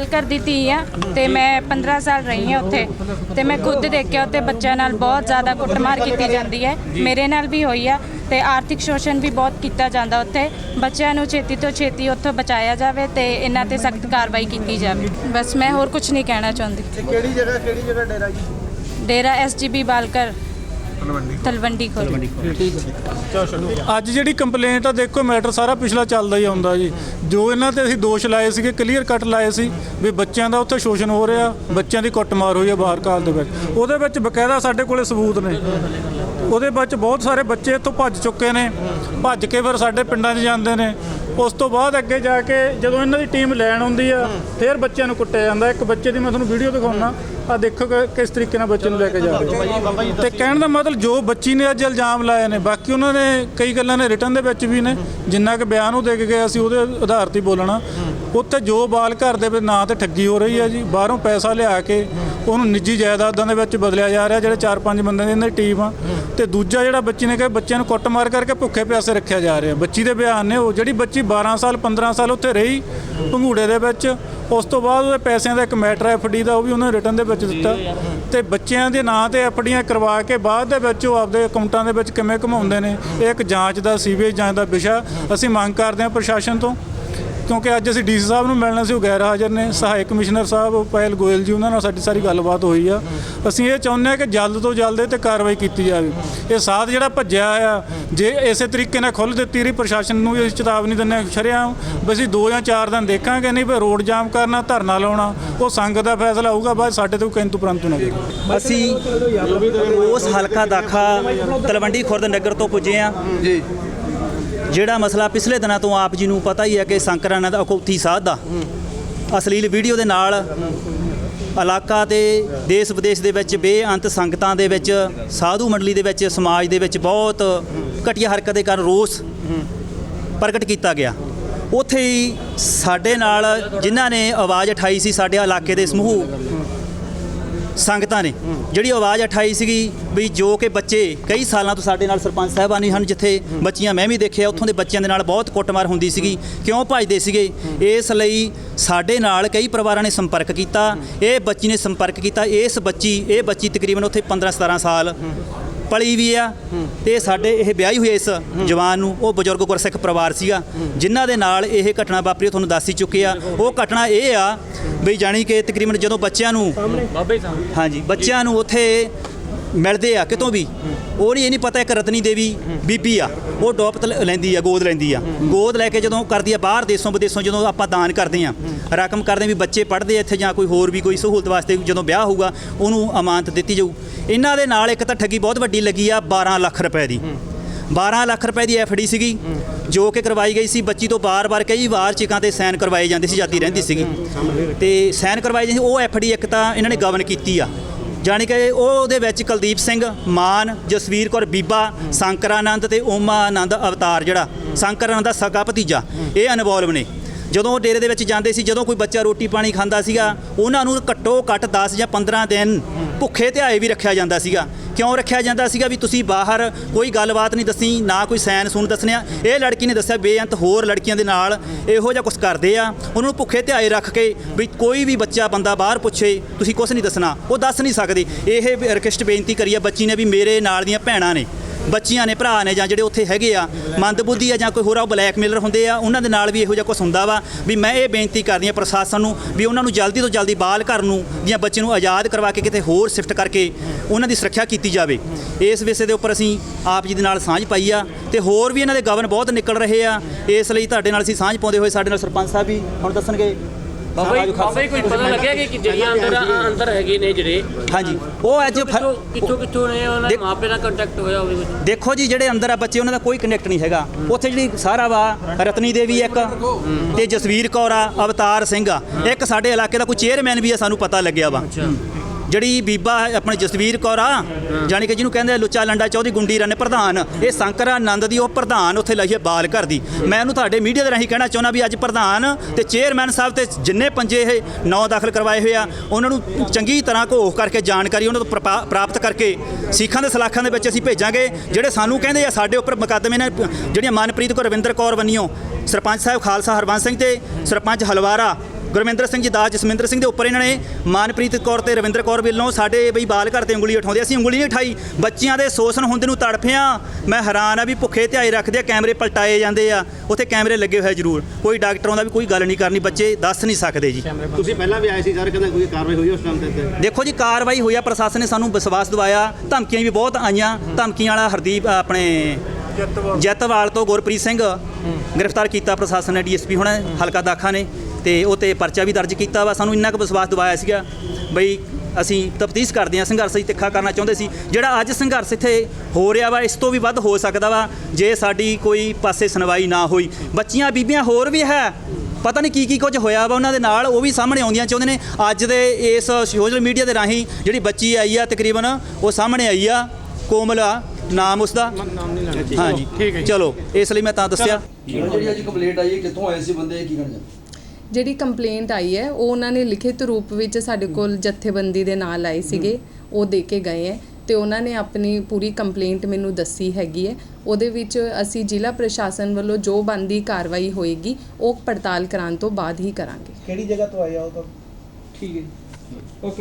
ਬਾਲਕਰ ਦੀ ਧੀ ਆ ਤੇ ਮੈਂ 15 ਸਾਲ ਰਹੀ ਹਾਂ ਉੱਥੇ ਤੇ ਮੈਂ ਖੁਦ ਦੇਖਿਆ ਉੱਥੇ ਬੱਚਿਆਂ ਨਾਲ ਬਹੁਤ ਜ਼ਿਆਦਾ ਕੁੱਟਮਾਰ ਕੀਤੀ ਜਾਂਦੀ ਹੈ। ਮੇਰੇ ਨਾਲ ਵੀ ਹੋਈ ਆ ਤੇ ਆਰਥਿਕ ਸ਼ੋਸ਼ਣ ਵੀ ਬਹੁਤ ਕੀਤਾ ਜਾਂਦਾ ਉੱਥੇ। ਬੱਚਿਆਂ ਨੂੰ ਛੇਤੀ ਤੋਂ ਛੇਤੀ ਉੱਥੋਂ ਬਚਾਇਆ ਜਾਵੇ ਤੇ ਇਹਨਾਂ ਤੇ ਸਖਤ ਕਾਰਵਾਈ ਕੀਤੀ ਜਾਵੇ। ਬਸ ਮੈਂ ਹੋਰ ਕੁਝ ਨਹੀਂ ਕਹਿਣਾ ਚਾਹੁੰਦੀ। ਕਿਹੜੀ ਜਗ੍ਹਾ ਕਿਹੜੀ ਜਗ੍ਹਾ ਡੇਰਾ ਜੀ? ਡੇਰਾ ਐਸਜੀਬੀ ਬਾਲਕਰ। ਤਲਵੰਡੀ ਅੱਜ ਜਿਹੜੀ ਕੰਪਲੇਂਟ ਆ ਦੇਖੋ ਮੈਟਰ ਸਾਰਾ ਪਿਛਲਾ ਚੱਲਦਾ ਹੀ ਆਉਂਦਾ ਜੀ। ਜੋ ਇਹਨਾਂ ਤੇ ਅਸੀਂ ਦੋਸ਼ ਲਾਏ ਸੀਗੇ ਕਲੀਅਰ ਕੱਟ ਲਾਏ ਸੀ ਵੀ ਬੱਚਿਆਂ ਦਾ ਉੱਥੇ ਸ਼ੋਸ਼ਣ ਹੋ ਰਿਹਾ ਬੱਚਿਆਂ ਦੀ ਕੁੱਟਮਾਰ ਹੋਈ ਆ ਬਾਹਰ ਕਾਲ ਦੇ ਵਿੱਚ। ਉਹਦੇ ਵਿੱਚ ਬਕਾਇਦਾ ਸਾਡੇ ਕੋਲੇ ਸਬੂਤ ਨੇ। ਉਹਦੇ ਵਿੱਚ ਬਹੁਤ ਸਾਰੇ ਬੱਚੇ ਇੱਥੋਂ ਭੱਜ ਚੁੱਕੇ ਨੇ। ਭੱਜ ਕੇ ਫਿਰ ਸਾਡੇ ਪਿੰਡਾਂ 'ਚ ਜਾਂਦੇ ਨੇ। ਉਸ ਤੋਂ ਬਾਅਦ ਅੱਗੇ ਜਾ ਕੇ ਜਦੋਂ ਇਹਨਾਂ ਦੀ ਟੀਮ ਲੈਣ ਆਉਂਦੀ ਆ ਫਿਰ ਬੱਚਿਆਂ ਨੂੰ ਕੁੱਟਿਆ ਜਾਂਦਾ। ਇੱਕ ਬੱਚੇ ਦੀ ਮੈਂ ਤੁਹਾਨੂੰ ਵੀਡੀਓ ਦਿਖਾਉਣਾ। ਆ ਦੇਖੋ ਕਿ ਕਿਸ ਤਰੀਕੇ ਨਾਲ ਬੱਚੇ ਨੂੰ ਲੈ ਕੇ ਜਾ ਰਹੇ ਤੇ ਕਹਿਣ ਦਾ ਮਤਲਬ ਜੋ ਬੱਚੀ ਨੇ ਅੱਜ ਇਲਜ਼ਾਮ ਲਾਏ ਨੇ ਬਾਕੀ ਉਹਨਾਂ ਨੇ ਕਈ ਗੱਲਾਂ ਨੇ ਰਿਟਰਨ ਦੇ ਵਿੱਚ ਵੀ ਨੇ। ਜਿੰਨਾ ਕਿ ਬਿਆਨ ਉਹ ਦੇ ਕੇ ਗਏ ਅਸੀਂ ਉਹਦੇ ਆਧਾਰ ਤੇ ਬੋਲਣਾ। ਉੱਥੇ ਜੋ ਬਾਲ ਘਰ ਦੇ ਨਾਂ ਤੇ ਠੱਗੀ ਹੋ ਰਹੀ ਹੈ ਜੀ ਬਾਹਰੋਂ ਪੈਸਾ ਲਿਆ ਕੇ ਉਹਨੂੰ ਨਿੱਜੀ ਜਾਇਦਾਦਾਂ ਦੇ ਵਿੱਚ ਬਦਲਿਆ ਜਾ ਰਿਹਾ ਜਿਹੜੇ ਚਾਰ ਪੰਜ ਬੰਦਿਆਂ ਦੀ ਇਹਨਾਂ ਦੀ ਟੀਮ ਆ ਤੇ ਦੂਜਾ ਜਿਹੜਾ ਬੱਚੀ ਨੇ ਕਿਹਾ ਬੱਚਿਆਂ ਨੂੰ ਕੁੱਟ ਮਾਰ ਕਰਕੇ ਭੁੱਖੇ ਪਿਆਸੇ ਰੱਖਿਆ ਜਾ ਰਿਹਾ। ਬੱਚੀ ਦੇ ਬਿਆਨ ਨੇ ਉਹ ਜਿਹੜੀ ਬੱਚੀ 12 ਸਾਲ 15 ਸਾਲ ਉੱਥੇ ਰਹੀ ਭੰਗੂੜੇ ਦੇ ਵਿੱਚ ਉਸ ਤੋਂ ਬਾਅਦ ਉਹਦੇ ਪੈਸਿਆਂ ਦਾ ਇੱਕ ਮੈਟਰ ਐਫਡੀ ਦਾ ਉਹ ਵੀ ਉਹਨੇ ਰਿਟਰਨ ਦੇ ਵਿੱਚ ਦਿੱਤਾ। ਤੇ ਬੱਚਿਆਂ ਦੇ ਨਾਂ ਤੇ ਐਫਡੀਆਂ ਕਰਵਾ ਕੇ ਬਾਅਦ ਦੇ ਵਿੱਚ ਉਹ ਆਪਦੇ ਅਕਾਊਂਟਾਂ ਦੇ ਵਿੱਚ ਕਿਵੇਂ ਘਮਾਉਂਦੇ ਨੇ ਇਹ ਇੱਕ ਜਾਂਚ ਦਾ ਸੀਵੇਜ ਜਾਂਚ ਦਾ ਵਿਸ਼ਾ। ਅਸੀਂ ਮੰਗ ਕਰਦੇ ਹਾਂ ਪ੍ਰਸ਼ਾਸਨ ਤੋਂ ਕਿਉਂਕਿ ਅੱਜ ਅਸੀਂ ਡੀਸੀ ਸਾਹਿਬ ਨੂੰ ਮਿਲਣਾ ਸੀ ਉਹ ਗੈਰ ਹਾਜ਼ਰ ਨੇ ਸਹਾਇਕ ਕਮਿਸ਼ਨਰ ਸਾਹਿਬ ਪਾਇਲ ਗੋਇਲ ਜੀ ਉਹਨਾਂ ਨਾਲ ਸਾਡੀ ਸਾਰੀ ਗੱਲਬਾਤ ਹੋਈ ਆ। ਅਸੀਂ ਇਹ ਚਾਹੁੰਦੇ ਹਾਂ ਕਿ ਜਲਦ ਤੋਂ ਜਲਦ ਇਹ ਤੇ ਕਾਰਵਾਈ ਕੀਤੀ ਜਾਵੇ। ਇਹ ਸਾਥ ਜਿਹੜਾ ਭੱਜਿਆ ਆ ਜੇ ਇਸੇ ਤਰੀਕੇ ਨਾਲ ਖੁੱਲ੍ਹ ਦਿੱਤੀ ਰਹੀ ਪ੍ਰਸ਼ਾਸਨ ਨੂੰ ਵੀ ਚੇਤਾਵਨੀ ਦਿੰਦੇ ਹਾਂ ਸ਼ਰਿਆਮ ਵੀ ਅਸੀਂ ਦੋ ਜਾਂ ਚਾਰ ਦਿਨ ਦੇਖਾਂਗੇ ਨਹੀਂ ਵੀ ਰੋਡ ਜਾਮ ਕਰਨਾ ਧਰਨਾ ਲਾਉਣਾ ਉਹ ਸੰਗਤ ਦਾ ਫੈਸਲਾ ਹੋਊਗਾ ਬਾਅਦ ਸਾਡੇ ਤੋਂ ਕਿੰਤੂ ਪ੍ਰੰਤੂ ਨਾ ਅਸੀਂ ਉਸ ਹਲਕਾ ਦਾਖਾ ਤਲਵੰਡੀ ਖੁਰਦ ਨਗਰ ਤੋਂ ਪੁੱਜੇ ਆ ਜੀ। ਜਿਹੜਾ ਮਸਲਾ ਪਿਛਲੇ ਦਿਨਾਂ ਤੋਂ ਆਪ ਜੀ ਨੂੰ ਪਤਾ ਹੀ ਹੈ ਕਿ ਸੰਕਰਾਨਾ ਦਾ ਅਕੌਥੀ ਸਾਧ ਦਾ ਅਸਲੀਲ ਵੀਡੀਓ ਦੇ ਨਾਲ ਇਲਾਕਾ ਤੇ ਦੇਸ਼ ਵਿਦੇਸ਼ ਦੇ ਵਿੱਚ ਬੇਅੰਤ ਸੰਗਤਾਂ ਦੇ ਵਿੱਚ, ਸਾਧੂ ਮੰਡਲੀ ਦੇ ਵਿੱਚ, ਸਮਾਜ ਦੇ ਵਿੱਚ ਬਹੁਤ ਘਟੀਆ ਹਰਕਤ ਦੇ ਕਾਰਨ ਰੋਸ ਪ੍ਰਗਟ ਕੀਤਾ ਗਿਆ। ਉੱਥੇ ਹੀ ਸਾਡੇ ਨਾਲ ਜਿਨ੍ਹਾਂ ਨੇ ਆਵਾਜ਼ ਉਠਾਈ ਸੀ ਸਾਡੇ ਇਲਾਕੇ ਦੇ ਸਮੂਹ ਸੰਗਤਾਂ ਨੇ। ਜਿਹੜੀ ਆਵਾਜ਼ ਉਠਾਈ ਸੀਗੀ ਵੀ ਜੋ ਕਿ ਬੱਚੇ ਕਈ ਸਾਲਾਂ ਤੋਂ ਸਾਡੇ ਨਾਲ ਸਰਪੰਚ ਸਾਹਿਬਾਨੀ ਹਨ, ਜਿੱਥੇ ਬੱਚੀਆਂ ਮੈਂ ਵੀ ਦੇਖਿਆ, ਉੱਥੋਂ ਦੇ ਬੱਚਿਆਂ ਦੇ ਨਾਲ ਬਹੁਤ ਕੁੱਟਮਾਰ ਹੁੰਦੀ ਸੀਗੀ। ਕਿਉਂ ਭੱਜਦੇ ਸੀਗੇ? ਇਸ ਲਈ ਸਾਡੇ ਨਾਲ ਕਈ ਪਰਿਵਾਰਾਂ ਨੇ ਸੰਪਰਕ ਕੀਤਾ, ਇਹ ਬੱਚੀ ਨੇ ਸੰਪਰਕ ਕੀਤਾ। ਇਸ ਬੱਚੀ, ਇਹ ਬੱਚੀ ਤਕਰੀਬਨ ਉੱਥੇ 15 17 ਸਾਲ ਪਲੀ ਵੀ ਆ ਤੇ ਸਾਡੇ ਇਹ ਵਿਆਹੀ ਹੋਈ ਇਸ ਜਵਾਨ ਨੂੰ ਉਹ ਬਜ਼ੁਰਗ ਗੁਰਸਿੱਖ ਪਰਿਵਾਰ ਸੀਗਾ। ਜਿਨ੍ਹਾਂ ਦੇ ਨਾਲ ਇਹ ਘਟਨਾ ਵਾਪਰੀ ਉਹ ਤੁਹਾਨੂੰ ਦੱਸ ਹੀ ਚੁੱਕੇ ਆ। ਉਹ ਘਟਨਾ ਇਹ ਆ ਵੀ ਜਾਣੀ ਕਿ ਤਕਰੀਬਨ ਜਦੋਂ ਬੱਚਿਆਂ ਨੂੰ ਹਾਂਜੀ ਬੱਚਿਆਂ ਨੂੰ ਉੱਥੇ ਮਿਲਦੇ ਆ, ਕਿਤੋਂ ਵੀ। ਉਹ ਨਹੀਂ ਇਹ ਨਹੀਂ ਪਤਾ ਇੱਕ ਰਤਨੀ ਦੇਵੀ ਬੀਬੀ ਆ। ਉਹ ਡੋਪ ਲੈਂਦੀ ਆ, ਗੋਦ ਲੈਂਦੀ ਆ। ਗੋਦ ਲੈ ਕੇ ਜਦੋਂ ਕਰਦੀ ਆ, ਬਾਹਰ ਦੇਸ਼ੋਂ ਵਿਦੇਸ਼ੋਂ ਜਦੋਂ ਆਪਾਂ ਦਾਨ ਕਰਦੇ ਆ, ਰਕਮ ਕਰਦੇ ਵੀ ਬੱਚੇ ਪੜ੍ਹਦੇ ਇੱਥੇ ਜਾਂ ਕੋਈ ਹੋਰ ਵੀ ਕੋਈ ਸਹੂਲਤ ਵਾਸਤੇ ਜਦੋਂ ਵਿਆਹ ਹੋਊਗਾ, ਉਹਨੂੰ ਅਮਾਨਤ ਦਿੱਤੀ ਜਾਊ। ਇਹਨਾਂ ਦੇ ਨਾਲ ਇੱਕ ਤਾਂ ਠੱਗੀ ਬਹੁਤ ਵੱਡੀ ਲੱਗੀ ਆ 12 ਲੱਖ ਰੁਪਏ ਦੀ। 12 ਲੱਖ ਰੁਪਏ ਦੀ ਐਫਡੀ ਸੀਗੀ, ਜੋ ਕਿ ਕਰਵਾਈ ਗਈ ਸੀ, ਬੱਚੀ ਤੋਂ ਬਾਰ-ਬਾਰ ਕਈ ਵਾਰ ਚਿਕਾਂ ਤੇ ਸਾਈਨ ਕਰਵਾਏ ਜਾਂਦੇ ਸੀ, ਜਾਂਦੀ ਰਹਿੰਦੀ ਸੀਗੀ। ਤੇ ਸਾਈਨ ਕਰਵਾਏ ਜਾਂਦੇ ਸੀ, ਉਹ ਐਫਡੀ ਇੱਕ ਤਾਂ ਇਹਨਾਂ ਨੇ ਗਵਨ ਕੀਤੀ ਆ। ਜਾਣੀ ਕਿ ਉਹ ਉਹਦੇ ਵਿੱਚ ਕੁਲਦੀਪ ਸਿੰਘ, ਮਾਨ, ਜਸਵੀਰ ਕੌਰ, ਬੀਬਾ, ਸ਼ੰਕਰਾਨੰਦ ਤੇ ਓਮਾ ਆਨੰਦ ਅਵਤਾਰ ਜਿਹੜਾ, ਸ਼ੰਕਰਾਨੰਦ ਦਾ ਸਕਾ ਭਤੀਜਾ, ਇਹ ਇਨਵੋਲਵ ਨੇ। ਜਦੋਂ ਉਹ ਡੇਰੇ ਦੇ ਵਿੱਚ ਜਾਂਦੇ ਸੀ, ਜਦੋਂ ਕੋਈ ਬੱਚਾ ਰੋਟੀ ਪਾਣੀ ਖਾਂਦਾ ਸੀਗਾ, ਉਹਨਾਂ ਨੂੰ ਘੱਟੋ ਘੱਟ 10 ਜਾਂ 15 ਦਿਨ ਭੁੱਖੇ ਧਿਆਏ ਵੀ ਰੱਖਿਆ ਜਾਂਦਾ ਸੀਗਾ। ਕਿਉਂ ਰੱਖਿਆ ਜਾਂਦਾ ਸੀਗਾ ਵੀ ਤੁਸੀਂ ਬਾਹਰ ਕੋਈ ਗੱਲਬਾਤ ਨਹੀਂ ਦੱਸੀ, ਨਾ ਕੋਈ ਸੈਨ ਸੁਣ ਦੱਸਣਿਆ? ਇਹ ਲੜਕੀ ਨੇ ਦੱਸਿਆ, ਬੇਅੰਤ ਹੋਰ ਲੜਕੀਆਂ ਦੇ ਨਾਲ ਇਹੋ ਜਿਹਾ ਕੁਝ ਕਰਦੇ ਆ। ਉਹਨਾਂ ਨੂੰ ਭੁੱਖੇ ਧਿਆਏ ਰੱਖ ਕੇ ਵੀ ਕੋਈ ਵੀ ਬੱਚਾ ਬੰਦਾ ਬਾਹਰ ਪੁੱਛੇ, ਤੁਸੀਂ ਕੁਝ ਨਹੀਂ ਦੱਸਣਾ। ਉਹ ਦੱਸ ਨਹੀਂ ਸਕਦੇ। ਇਹ ਰਿਕਵੈਸਟ ਬੇਨਤੀ ਕਰੀ ਆ ਬੱਚੀ ਨੇ ਵੀ ਮੇਰੇ ਨਾਲ ਦੀਆਂ ਭੈਣਾਂ ਨੇ। ਬੱਚੀਆਂ ਨੇ, ਭਰਾ ਨੇ ਜਾਂ ਜਿਹੜੇ ਉੱਥੇ ਹੈਗੇ ਆ, ਮੰਦਬੁੱਧੀ ਆ ਜਾਂ ਕੋਈ ਹੋਰ ਆ, ਉਹ ਬਲੈਕਮੇਲਰ ਹੁੰਦੇ ਆ, ਉਹਨਾਂ ਦੇ ਨਾਲ ਵੀ ਇਹੋ ਜਿਹਾ ਕੁਝ ਹੁੰਦਾ ਵਾ ਵੀ ਮੈਂ ਇਹ ਬੇਨਤੀ ਕਰਦੀ ਆ ਪ੍ਰਸ਼ਾਸਨ ਨੂੰ ਵੀ ਉਹਨਾਂ ਨੂੰ ਜਲਦੀ ਤੋਂ ਜਲਦੀ ਬਾਲ ਘਰ ਨੂੰ ਜਾਂ ਬੱਚੇ ਨੂੰ ਆਜ਼ਾਦ ਕਰਵਾ ਕੇ ਕਿਤੇ ਹੋਰ ਸ਼ਿਫਟ ਕਰਕੇ ਉਹਨਾਂ ਦੀ ਸੁਰੱਖਿਆ ਕੀਤੀ ਜਾਵੇ। ਇਸ ਵਿਸ਼ੇ ਦੇ ਉੱਪਰ ਅਸੀਂ ਆਪ ਜੀ ਦੇ ਨਾਲ ਸਾਂਝ ਪਾਈ ਆ ਤੇ ਹੋਰ ਵੀ ਇਹਨਾਂ ਦੇ ਗਵਨ ਬਹੁਤ ਨਿਕਲ ਰਹੇ ਆ। ਇਸ ਲਈ ਤੁਹਾਡੇ ਨਾਲ ਅਸੀਂ ਸਾਂਝ ਪਾਉਂਦੇ ਹੋਏ ਸਾਡੇ ਨਾਲ ਸਰਪੰਚ ਸਾਹਿਬ ਵੀ ਹੁਣ ਦੱਸਣਗੇ। ਬਾਬਾ ਜੀ ਬਾਬਾ ਜੀ ਕੋਈ ਪਤਾ ਲੱਗਿਆ ਕਿ ਜਿਹੜੀਆਂ ਅੰਦਰ ਅੰਦਰ ਹੈਗੇ ਨੇ ਜਿਹੜੇ? ਹਾਂਜੀ ਉਹ ਅੱਜ ਕਿੱਥੋਂ ਕਿੱਥੋਂ ਨੇ ਉਹਨਾਂ ਮਾਪੇ ਨਾਲ ਕੰਟੈਕਟ ਹੋਇਆ ਹੋਵੇ ਕੁਝ ਦੇਖੋ ਜੀ ਜਿਹੜੇ ਅੰਦਰ ਆ ਬੱਚੇ ਉਹਨਾਂ ਦਾ ਕੋਈ ਕਨੈਕਟ ਨਹੀਂ ਹੈਗਾ। ਉੱਥੇ ਜਿਹੜੀ ਸਾਰਾ ਵਾ ਰਤਨੀ ਦੇਵੀ ਇੱਕ ਤੇ ਜਸਵੀਰ ਕੌਰ ਆ ਅਵਤਾਰ ਸਿੰਘ ਆ। ਇੱਕ ਸਾਡੇ ਇਲਾਕੇ ਦਾ ਕੋਈ ਚੇਅਰਮੈਨ ਵੀ ਆ ਸਾਨੂੰ ਪਤਾ ਲੱਗਿਆ ਵਾ। ਜਿਹੜੀ ਬੀਬਾ ਆਪਣੀ ਜਸਵੀਰ ਕੌਰ ਆ ਜਾਣੀ ਕਿ ਜਿਹਨੂੰ ਕਹਿੰਦੇ ਲੁੱਚਾ ਲੰਡਾ ਚੌਧਰੀ ਗੁੰਡੀ ਰਨ ਪ੍ਰਧਾਨ ਇਹ ਸ਼ੰਕਰਾ ਆਨੰਦ ਦੀ ਉਹ ਪ੍ਰਧਾਨ ਉੱਥੇ ਲਈ ਹੈ ਬਾਲ ਘਰ ਦੀ। ਮੈਂ ਉਹਨੂੰ ਤੁਹਾਡੇ ਮੀਡੀਆ ਦੇ ਰਾਹੀਂ ਕਹਿਣਾ ਚਾਹੁੰਦਾ ਵੀ ਅੱਜ ਪ੍ਰਧਾਨ ਤੇ ਚੇਅਰਮੈਨ ਸਾਹਿਬ ਤੇ ਜਿੰਨੇ ਪੰਜੇ ਇਹ ਨੌ ਦਾਖਲ ਕਰਵਾਏ ਹੋਏ ਆ ਉਹਨਾਂ ਨੂੰ ਚੰਗੀ ਤਰ੍ਹਾਂ ਘੋਖ ਕਰਕੇ ਜਾਣਕਾਰੀ ਉਹਨਾਂ ਤੋਂ ਪ੍ਰਪਾ- ਪ੍ਰਾਪਤ ਕਰਕੇ ਸਿੱਖਾਂ ਦੇ ਸਲਾਖਾਂ ਦੇ ਵਿੱਚ ਅਸੀਂ ਭੇਜਾਂਗੇ ਜਿਹੜੇ ਸਾਨੂੰ ਕਹਿੰਦੇ ਆ ਸਾਡੇ ਉੱਪਰ ਮੁਕੱਦਮੇ ਨੇ ਜਿਹੜੀਆਂ ਮਨਪ੍ਰੀਤ ਕੌਰ ਰਵਿੰਦਰ ਕੌਰ ਵੰਨੀਓ ਸਰਪੰਚ ਸਾਹਿਬ ਖਾਲਸਾ ਹਰਬੰਸ ਸਿੰਘ ਤੇ ਸਰਪੰਚ ਹਲਵਾਰਾ ਗੁਰਮਿੰਦਰ ਸਿੰਘ ਜੀ ਦਾਸ ਜਸਮਿੰਦਰ ਸਿੰਘ ਦੇ ਉੱਪਰ ਇਹਨਾਂ ਨੇ ਮਾਨਪ੍ਰੀਤ ਕੌਰ ਤੇ ਰਵਿੰਦਰ ਕੌਰ ਵੱਲੋਂ ਸਾਡੇ ਬਈ ਬਾਲ ਘਰ ਤੇ ਉਂਗਲੀ ਉਠਾਉਂਦੇ ਅਸੀਂ ਉਂਗਲੀ ਨਹੀਂ ਉਠਾਈ। ਬੱਚਿਆਂ ਦੇ ਸ਼ੋਸ਼ਣ ਹੁੰਦੇ ਨੂੰ ਤੜਫਿਆ ਮੈਂ ਹੈਰਾਨ ਆ ਵੀ ਭੁੱਖੇ ਧਿਆਏ ਰੱਖਦੇ ਆ ਕੈਮਰੇ ਪਲਟਾਏ ਜਾਂਦੇ ਆ। ਉੱਥੇ ਕੈਮਰੇ ਲੱਗੇ ਹੋਏ ਜ਼ਰੂਰ। ਕੋਈ ਡਾਕਟਰਾਂ ਦਾ ਵੀ ਕੋਈ ਗੱਲ ਨਹੀਂ ਕਰਨੀ ਬੱਚੇ ਦੱਸ ਨਹੀਂ ਸਕਦੇ ਜੀ। ਤੁਸੀਂ ਪਹਿਲਾਂ ਵੀ ਆਏ ਸੀ ਸਰ ਕਹਿੰਦਾ ਕੋਈ ਕਾਰਵਾਈ ਹੋਈ ਉਸ ਟਾਈਮ ਤੇ? ਦੇਖੋ ਜੀ ਕਾਰਵਾਈ ਹੋਈ ਆ ਪ੍ਰਸ਼ਾਸਨ ਨੇ ਸਾਨੂੰ ਵਿਸ਼ਵਾਸ ਦਿਵਾਇਆ। ਧਮਕੀਆਂ ਵੀ ਬਹੁਤ ਆਈਆਂ। ਧਮਕੀਆਂ ਵਾਲਾ ਹਰਦੀਪ ਆਪਣੇ ਜੱਤਵਾਲ। ਤੋਂ ਗੁਰਪ੍ਰੀਤ ਸਿੰਘ ਗ੍ਰਿਫਤਾਰ ਕੀਤਾ ਪ੍ਰਸ਼ਾਸਨ ਨੇ ਡੀਐਸਪੀ ਹੁਣ ਹਲਕਾ ਦਾਖਾ ਨੇ। ਤੇ ਉਹ ਤੇ ਪਰਚਾ ਵੀ ਦਰਜ ਕੀਤਾ ਵਾ। ਸਾਨੂੰ ਇੰਨਾ ਕੁ ਵਿਸ਼ਵਾਸ ਦਿਵਾਇਆ ਸੀਗਾ ਬਈ ਅਸੀਂ ਤਫਤੀਸ਼ ਕਰਦੇ ਹਾਂ ਸੰਘਰਸ਼ ਅਸੀਂ ਤਿੱਖਾ ਕਰਨਾ ਚਾਹੁੰਦੇ ਸੀ। ਜਿਹੜਾ ਅੱਜ ਸੰਘਰਸ਼ ਇੱਥੇ ਹੋ ਰਿਹਾ ਵਾ ਇਸ ਤੋਂ ਵੀ ਵੱਧ ਹੋ ਸਕਦਾ ਵਾ ਜੇ ਸਾਡੀ ਕੋਈ ਪਾਸੇ ਸੁਣਵਾਈ ਨਾ ਹੋਈ। ਬੱਚੀਆਂ ਬੀਬੀਆਂ ਹੋਰ ਵੀ ਹੈ। ਪਤਾ ਨਹੀਂ ਕੀ ਕੀ ਕੁਝ ਹੋਇਆ ਵਾ ਉਹਨਾਂ ਦੇ ਨਾਲ ਉਹ ਵੀ ਸਾਹਮਣੇ ਆਉਂਦੀਆਂ ਚਾਹੁੰਦੇ ਨੇ। ਅੱਜ ਦੇ ਇਸ ਸੋਸ਼ਲ ਮੀਡੀਆ ਦੇ ਰਾਹੀਂ ਜਿਹੜੀ ਬੱਚੀ ਆਈ ਆ ਤਕਰੀਬਨ ਉਹ ਸਾਹਮਣੇ ਆਈ ਆ ਕੋਮਲ ਆ ਨਾਮ ਉਸਦਾ ਹਾਂਜੀ। ਠੀਕ ਹੈ ਚਲੋ ਇਸ ਲਈ ਮੈਂ ਤਾਂ ਦੱਸਿਆ। ਜਿਹੜੀ ਅੱਜ ਕੰਪਲੇਂਟ ਆਈ ਹੈ ਕਿੱਥੋਂ ਆਏ ਸੀ ਬੰਦੇ ਕੀ ਕਰਨ ਜਿਹੜੀ ਕੰਪਲੇਂਟ ਆਈ ਹੈ ਉਹ ਉਹਨਾਂ ਨੇ ਲਿਖਿਤ ਰੂਪ ਵਿੱਚ ਸਾਡੇ ਕੋਲ ਜਥੇਬੰਦੀ ਦੇ ਨਾਲ ਆਏ ਸੀਗੇ ਉਹ ਦੇ ਕੇ ਗਏ ਹੈ ਤੇ ਉਹਨਾਂ ਨੇ ਆਪਣੀ ਪੂਰੀ ਕੰਪਲੇਂਟ ਮੈਨੂੰ ਦੱਸੀ ਹੈਗੀ ਹੈ। ਉਹਦੇ ਵਿੱਚ ਅਸੀਂ ਜ਼ਿਲ੍ਹਾ ਪ੍ਰਸ਼ਾਸਨ ਵੱਲੋਂ ਜੋ ਬੰਦੀ ਕਾਰਵਾਈ ਹੋਏਗੀ ਉਹ ਪੜਤਾਲ ਕਰਾਉਣ ਤੋਂ ਬਾਅਦ ਹੀ ਕਰਾਂਗੇ। ਕਿਹੜੀ ਜਗ੍ਹਾ ਤੋਂ ਆਏ ਆ ਉਹ ਤਾਂ? ਠੀਕ ਹੈ